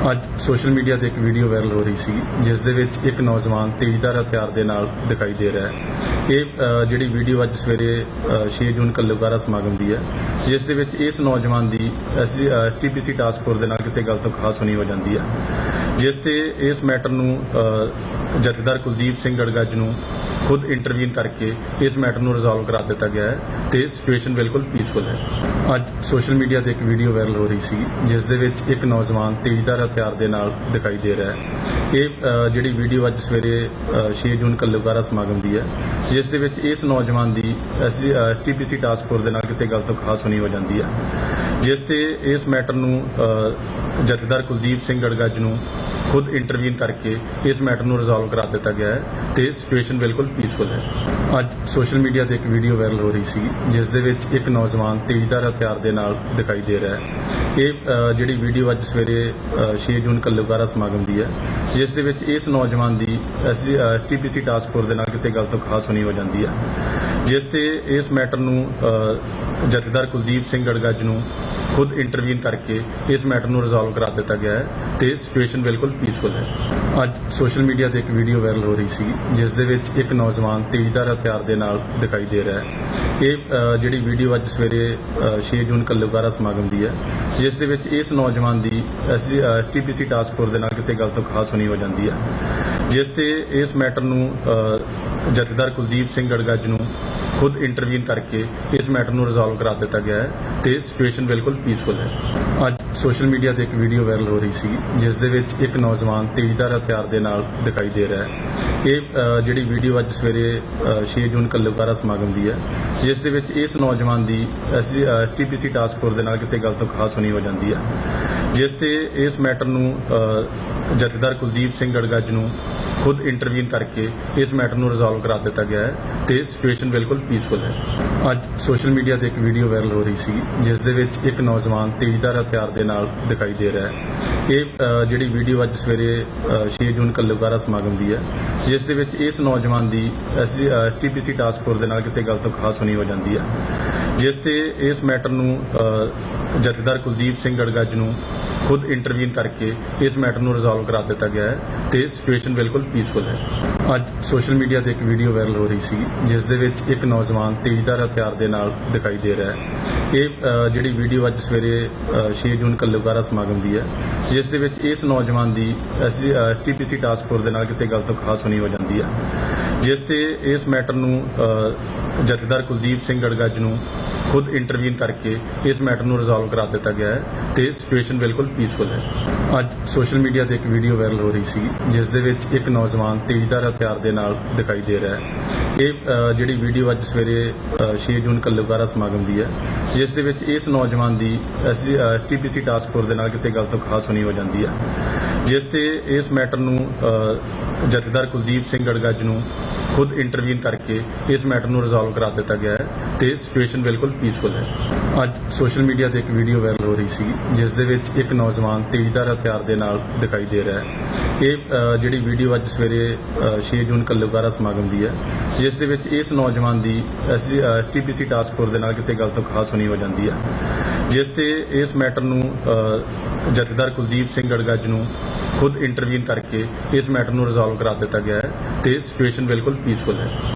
ਅੱਜ social media ਤੇ ਇੱਕ ਵੀਡੀਓ ਵਾਇਰਲ ਹੋ ਰਹੀ ਸੀ ਜਿਸ ਦੇ ਵਿੱਚ ਇੱਕ ਨੌਜਵਾਨ ਤੇਜ਼ਧਾਰ ਹਥਿਆਰ ਦੇ ਨਾਲ ਦਿਖਾਈ ਦੇ ਰਿਹਾ ਹੈ। ਇਹ ਜਿਹੜੀ ਵੀਡੀਓ ਅੱਜ ਸਵੇਰੇ ਅ, 6 ਜੂਨ ਕੱਲੂਕਾਰਾ ਸਮਾਗਮ ਦੀ ਹੈ ਜਿਸ ਦੇ ਵਿੱਚ ਇਸ ਨੌਜਵਾਨ ਦੀ ਐਸਟੀਪੀਸੀ ਟਾਸਕ ਫੋਰਸ ਦੇ ਨਾਲ ਕਿਸੇ ਗੱਲ ਤੋਂ ਖਾਸ ਸੁਣੀ ਹੋ ਜਾਂਦੀ ਹੈ। ਜਿਸ ਤੇ ਇਸ ਮੈਟਰ ਨੂੰ ਜਥੇਦਾਰ ਕੁਲਦੀਪ ਸਿੰਘ ਗੜਗੱਜ ਨੂੰ ਖੁਦ ਇੰਟਰਵੀਨ ਕਰਕੇ ਇਸ ਮੈਟਰ ਨੂੰ ਰਿਜ਼ੋਲਵ ਕਰਾ ਦਿੱਤਾ ਗਿਆ ਹੈ ਤੇ ਸਿਚੁਏਸ਼ਨ ਬਿਲਕੁਲ ਪੀਸਫੁਲ ਹੈ। ਅੱਜ ਸੋਸ਼ਲ ਮੀਡੀਆ ਤੇ ਇੱਕ ਵੀਡੀਓ ਵਾਇਰਲ ਹੋ ਰਹੀ ਸੀ ਜਿਸ ਦੇ ਵਿੱਚ ਇੱਕ ਨੌਜਵਾਨ ਤੇਜ਼ਧਾਰ ਹਥਿਆਰ ਦੇ ਨਾਲ ਦਿਖਾਈ ਦੇ ਰਿਹਾ ਹੈ। ਇਹ ਜਿਹੜੀ ਵੀਡੀਓ ਅੱਜ ਸਵੇਰੇ ਅ, 6 ਜੂਨ ਕੱਲੂਕਾਰਾ ਸਮਾਗਮ ਦੀ ਹੈ ਜਿਸ ਦੇ ਵਿੱਚ ਇਸ ਨੌਜਵਾਨ ਦੀ ਐਸਟੀਪੀਸੀ ਟਾਸਕ ਫੋਰਸ ਦੇ ਨਾਲ ਕਿਸੇ ਗੱਲ ਤੋਂ ਖਾਸ ਹੋਣੀ ਹੋ ਜਾਂਦੀ ਹੈ। ਜਿਸ ਤੇ ਇਸ ਮੈਟਰ ਨੂੰ ਜਥੇਦਾਰ ਕੁਲਦੀਪ ਸਿੰਘ ਗੜਗੱਜ ਨੂੰ ਖੁਦ ਇੰਟਰਵੀਨ ਕਰਕੇ ਇਸ ਮੈਟਰ ਨੂੰ ਰਿਜ਼ੋਲਵ ਕਰਾ ਦਿੱਤਾ ਗਿਆ ਹੈ ਤੇ ਸਿਚੁਏਸ਼ਨ ਬਿਲਕੁਲ ਪੀਸਫੁਲ ਹੈ। ਅੱਜ ਸੋਸ਼ਲ ਮੀਡੀਆ ਤੇ ਇੱਕ ਵੀਡੀਓ ਵਾਇਰਲ ਹੋ ਰਹੀ ਸੀ ਜਿਸ ਦੇ ਵਿੱਚ ਇੱਕ ਨੌਜਵਾਨ ਤੇਜ਼ਧਾਰ ਹਥਿਆਰ ਦੇ ਨਾਲ ਦਿਖਾਈ ਦੇ ਰਿਹਾ ਹੈ। ਇਹ ਜਿਹੜੀ ਵੀਡੀਓ ਅੱਜ ਸਵੇਰੇ ਅ, 6 ਜੂਨ ਕੱਲੂਕਾਰਾ ਸਮਾਗਮ ਦੀ ਹੈ ਜਿਸ ਦੇ ਵਿੱਚ ਇਸ ਨੌਜਵਾਨ ਦੀ ਐਸਟੀਪੀਸੀ ਟਾਸਕ ਫੋਰਸ ਦੇ ਨਾਲ ਕਿਸੇ ਗੱਲ ਤੋਂ ਖਾਸ ਹੋਣੀ ਹੋ ਜਾਂਦੀ ਹੈ ਜਿਸ ਤੇ ਇਸ ਮੈਟਰ ਨੂੰ ਜਥੇਦਾਰ ਕੁਲਦੀਪ ਸਿੰਘ ਗੜਗੱਜ ਨੂੰ ਖੁਦ ਇੰਟਰਵੀਨ ਕਰਕੇ ਇਸ ਮੈਟਰ ਨੂੰ ਰਿਜ਼ੋਲਵ ਕਰਾ ਦਿੱਤਾ ਗਿਆ ਹੈ ਤੇ ਸਿਚੁਏਸ਼ਨ ਬਿਲਕੁਲ ਪੀਸਫੁਲ ਹੈ। ਅੱਜ ਸੋਸ਼ਲ ਮੀਡੀਆ ਤੇ ਇੱਕ ਵੀਡੀਓ ਵਾਇਰਲ ਹੋ ਰਹੀ ਸੀ ਜਿਸ ਦੇ ਵਿੱਚ ਇੱਕ ਨੌਜਵਾਨ ਤੇਜ਼ਧਾਰ ਹਥਿਆਰ ਦੇ ਨਾਲ ਦਿਖਾਈ ਦੇ ਰਿਹਾ ਹੈ। ਇਹ ਜਿਹੜੀ ਵੀਡੀਓ ਅੱਜ ਸਵੇਰੇ ਅ, 6 ਜੂਨ ਕੱਲੂਕਾਰਾ ਸਮਾਗਮ ਦੀ ਹੈ ਜਿਸ ਦੇ ਵਿੱਚ ਇਸ ਨੌਜਵਾਨ ਦੀ ਐਸਟੀਪੀਸੀ ਟਾਸਕ ਫੋਰਸ ਦੇ ਨਾਲ ਕਿਸੇ ਗੱਲ ਤੋਂ ਖਾਸ ਹੋਣੀ ਹੋ ਜਾਂਦੀ ਹੈ। ਜਿਸ ਤੇ ਇਸ ਮੈਟਰ ਨੂੰ ਜਥੇਦਾਰ ਕੁਲਦੀਪ ਸਿੰਘ ਗੜਗੱਜ ਨੂੰ ਖੁਦ ਇੰਟਰਵੀਨ ਕਰਕੇ ਇਸ ਮੈਟਰ ਨੂੰ ਰਿਜ਼ੋਲਵ ਕਰਾ ਦਿੱਤਾ ਗਿਆ ਹੈ ਤੇ ਸਿਚੁਏਸ਼ਨ ਬਿਲਕੁਲ ਪੀਸਫੁਲ ਹੈ। ਅੱਜ ਸੋਸ਼ਲ ਮੀਡੀਆ ਤੇ ਇੱਕ ਵੀਡੀਓ ਵਾਇਰਲ ਹੋ ਰਹੀ ਸੀ ਜਿਸ ਦੇ ਵਿੱਚ ਇੱਕ ਨੌਜਵਾਨ ਤੇਜ਼ਧਾਰ ਹਥਿਆਰ ਦੇ ਨਾਲ ਦਿਖਾਈ ਦੇ ਰਿਹਾ ਹੈ। ਇਹ ਜਿਹੜੀ ਵੀਡੀਓ ਅੱਜ ਸਵੇਰੇ ਅ, 6 ਜੂਨ ਕੱਲੂਕਾਰਾ ਸਮਾਗਮ ਦੀ ਹੈ ਜਿਸ ਦੇ ਵਿੱਚ ਇਸ ਨੌਜਵਾਨ ਦੀ ਐਸਟੀਪੀਸੀ ਟਾਸਕ ਫੋਰਸ ਦੇ ਨਾਲ ਕਿਸੇ ਗੱਲ ਤੋਂ ਖਾਸ ਹੋਣੀ ਹੋ ਜਾਂਦੀ ਹੈ। ਜਿਸ ਤੇ ਇਸ ਮੈਟਰ ਨੂੰ ਜਥੇਦਾਰ ਕੁਲਦੀਪ ਸਿੰਘ ਗੜਗੱਜ ਨੂੰ ਖੁਦ ਇੰਟਰਵੀਨ ਕਰਕੇ ਇਸ ਮੈਟਰ ਨੂੰ ਰਿਜ਼ੋਲਵ ਕਰਾ ਦਿੱਤਾ ਗਿਆ ਹੈ ਤੇ ਸਿਚੁਏਸ਼ਨ ਬਿਲਕੁਲ ਪੀਸਫੁਲ ਹੈ। ਅੱਜ ਸੋਸ਼ਲ ਮੀਡੀਆ ਤੇ ਇੱਕ ਵੀਡੀਓ ਵਾਇਰਲ ਹੋ ਰਹੀ ਸੀ ਜਿਸ ਦੇ ਵਿੱਚ ਇੱਕ ਨੌਜਵਾਨ ਤੇਜ਼ਧਾਰ ਹਥਿਆਰ ਦੇ ਨਾਲ ਦਿਖਾਈ ਦੇ ਰਿਹਾ ਹੈ। ਇਹ ਜਿਹੜੀ ਵੀਡੀਓ ਅੱਜ ਸਵੇਰੇ ਅ, 6 ਜੂਨ ਕੱਲੂਕਾਰਾ ਸਮਾਗਮ ਦੀ ਹੈ ਜਿਸ ਦੇ ਵਿੱਚ ਇਸ ਨੌਜਵਾਨ ਦੀ ਐਸਟੀਪੀਸੀ ਟਾਸਕ ਫੋਰਸ ਦੇ ਨਾਲ ਕਿਸੇ ਗੱਲ ਤੋਂ ਖਾਸ ਸੁਣੀ ਹੋ ਜਾਂਦੀ ਹੈ। ਜਿਸ ਤੇ ਇਸ ਮੈਟਰ ਨੂੰ ਜਥੇਦਾਰ ਕੁਲਦੀਪ ਸਿੰਘ ਗੜਗੱਜ ਨੂੰ ਖੁਦ ਇੰਟਰਵੀਨ ਕਰਕੇ ਇਸ ਮੈਟਰ ਨੂੰ ਰਿਜ਼ੋਲਵ ਕਰਾ ਦਿੱਤਾ ਗਿਆ ਹੈ ਤੇ ਸਿਚੁਏਸ਼ਨ ਬਿਲਕੁਲ ਪੀਸਫੁਲ ਹੈ। ਅੱਜ ਸੋਸ਼ਲ ਮੀਡੀਆ ਤੇ ਇੱਕ ਵੀਡੀਓ ਵਾਇਰਲ ਹੋ ਰਹੀ ਸੀ ਜਿਸ ਦੇ ਵਿੱਚ ਇੱਕ ਨੌਜਵਾਨ ਤੇਜ਼ਧਾਰ ਹਥਿਆਰ ਦੇ ਨਾਲ ਦਿਖਾਈ ਦੇ ਰਿਹਾ ਹੈ। ਇਹ ਜਿਹੜੀ ਵੀਡੀਓ ਅੱਜ ਸਵੇਰੇ ਅ, 6 ਜੂਨ ਕੱਲੂਕਾਰਾ ਸਮਾਗਮ ਦੀ ਹੈ ਜਿਸ ਦੇ ਵਿੱਚ ਇਸ ਨੌਜਵਾਨ ਦੀ ਐਸਟੀਪੀਸੀ ਟਾਸਕ ਫੋਰਸ ਦੇ ਨਾਲ ਕਿਸੇ ਗੱਲ ਤੋਂ ਖਾਸ ਹੋਣੀ ਹੋ ਜਾਂਦੀ ਹੈ। ਜਿਸ ਤੇ ਇਸ ਮੈਟਰ ਨੂੰ ਜਥੇਦਾਰ ਕੁਲਦੀਪ ਸਿੰਘ ਗੜਗੱਜ ਨੂੰ ਖੁਦ ਇੰਟਰਵੀਨ ਕਰਕੇ ਇਸ ਮੈਟਰ ਨੂੰ ਰਿਜ਼ੋਲਵ ਕਰਾ ਦਿੱਤਾ ਗਿਆ ਹੈ ਤੇ ਸਿਚੁਏਸ਼ਨ ਬਿਲਕੁਲ ਪੀਸਫੁਲ ਹੈ। ਅੱਜ ਸੋਸ਼ਲ ਮੀਡੀਆ ਤੇ ਇੱਕ ਵੀਡੀਓ ਵਾਇਰਲ ਹੋ ਰਹੀ ਸੀ ਜਿਸ ਦੇ ਵਿੱਚ ਇੱਕ ਨੌਜਵਾਨ ਤੇਜ਼ਧਾਰ ਹਥਿਆਰ ਦੇ ਨਾਲ ਦਿਖਾਈ ਦੇ ਰਿਹਾ ਹੈ। ਇਹ ਜਿਹੜੀ ਵੀਡੀਓ ਅੱਜ ਸਵੇਰੇ ਅ, 6 ਜੂਨ ਕੱਲੂਕਾਰਾ ਸਮਾਗਮ ਦੀ ਹੈ ਜਿਸ ਦੇ ਵਿੱਚ ਇਸ ਨੌਜਵਾਨ ਦੀ ਐਸਟੀਪੀਸੀ ਟਾਸਕ ਫੋਰਸ ਦੇ ਨਾਲ ਕਿਸੇ ਗੱਲ ਤੋਂ ਖਾਸ ਹੋਣੀ ਹੋ ਜਾਂਦੀ ਹੈ ਜਿਸ ਤੇ ਇਸ ਮੈਟਰ ਨੂੰ ਜਥੇਦਾਰ ਕੁਲਦੀਪ ਸਿੰਘ ਗੜਗੱਜ ਨੂੰ ਖੁਦ ਇੰਟਰਵੀਨ ਕਰਕੇ ਇਸ ਮੈਟਰ ਨੂੰ ਰਿਜ਼ੋਲਵ ਕਰਾ ਦਿੱਤਾ ਗਿਆ ਹੈ ਤੇ ਸਿਚੁਏਸ਼ਨ ਬਿਲਕੁਲ ਪੀਸਫੁਲ ਹੈ। ਅੱਜ ਸੋਸ਼ਲ ਮੀਡੀਆ ਤੇ ਇੱਕ ਵੀਡੀਓ ਵਾਇਰਲ ਹੋ ਰਹੀ ਸੀ ਜਿਸ ਦੇ ਵਿੱਚ ਇੱਕ ਨੌਜਵਾਨ ਤੇਜ਼ਧਾਰ ਹਥਿਆਰ ਦੇ ਨਾਲ ਦਿਖਾਈ ਦੇ ਰਿਹਾ ਹੈ। ਇਹ ਜਿਹੜੀ ਵੀਡੀਓ ਅੱਜ ਸਵੇਰੇ ਅ, 6 ਜੂਨ ਕੱਲੂਕਾਰਾ ਸਮਾਗਮ ਦੀ ਹੈ ਜਿਸ ਦੇ ਵਿੱਚ ਇਸ ਨੌਜਵਾਨ ਦੀ ਐਸਟੀਪੀਸੀ ਟਾਸਕ ਫੋਰਸ ਦੇ ਨਾਲ ਕਿਸੇ ਗੱਲ ਤੋਂ ਖਾਸ ਹੋਣੀ ਹੋ ਜਾਂਦੀ ਹੈ ਜਿਸ ਤੇ ਇਸ ਮੈਟਰ ਨੂੰ ਜਥੇਦਾਰ ਕੁਲਦੀਪ ਸਿੰਘ ਗੜਗੱਜ ਨੂੰ ਖੁਦ ਇੰਟਰਵੀਨ ਕਰਕੇ ਇਸ ਮੈਟਰ ਨੂੰ ਰਿਜ਼ੋਲਵ ਕਰਾ ਦਿੱਤਾ ਗਿਆ ਹੈ ਤੇ ਸਿਚੁਏਸ਼ਨ ਬਿਲਕੁਲ ਪੀਸਫੁਲ ਹੈ।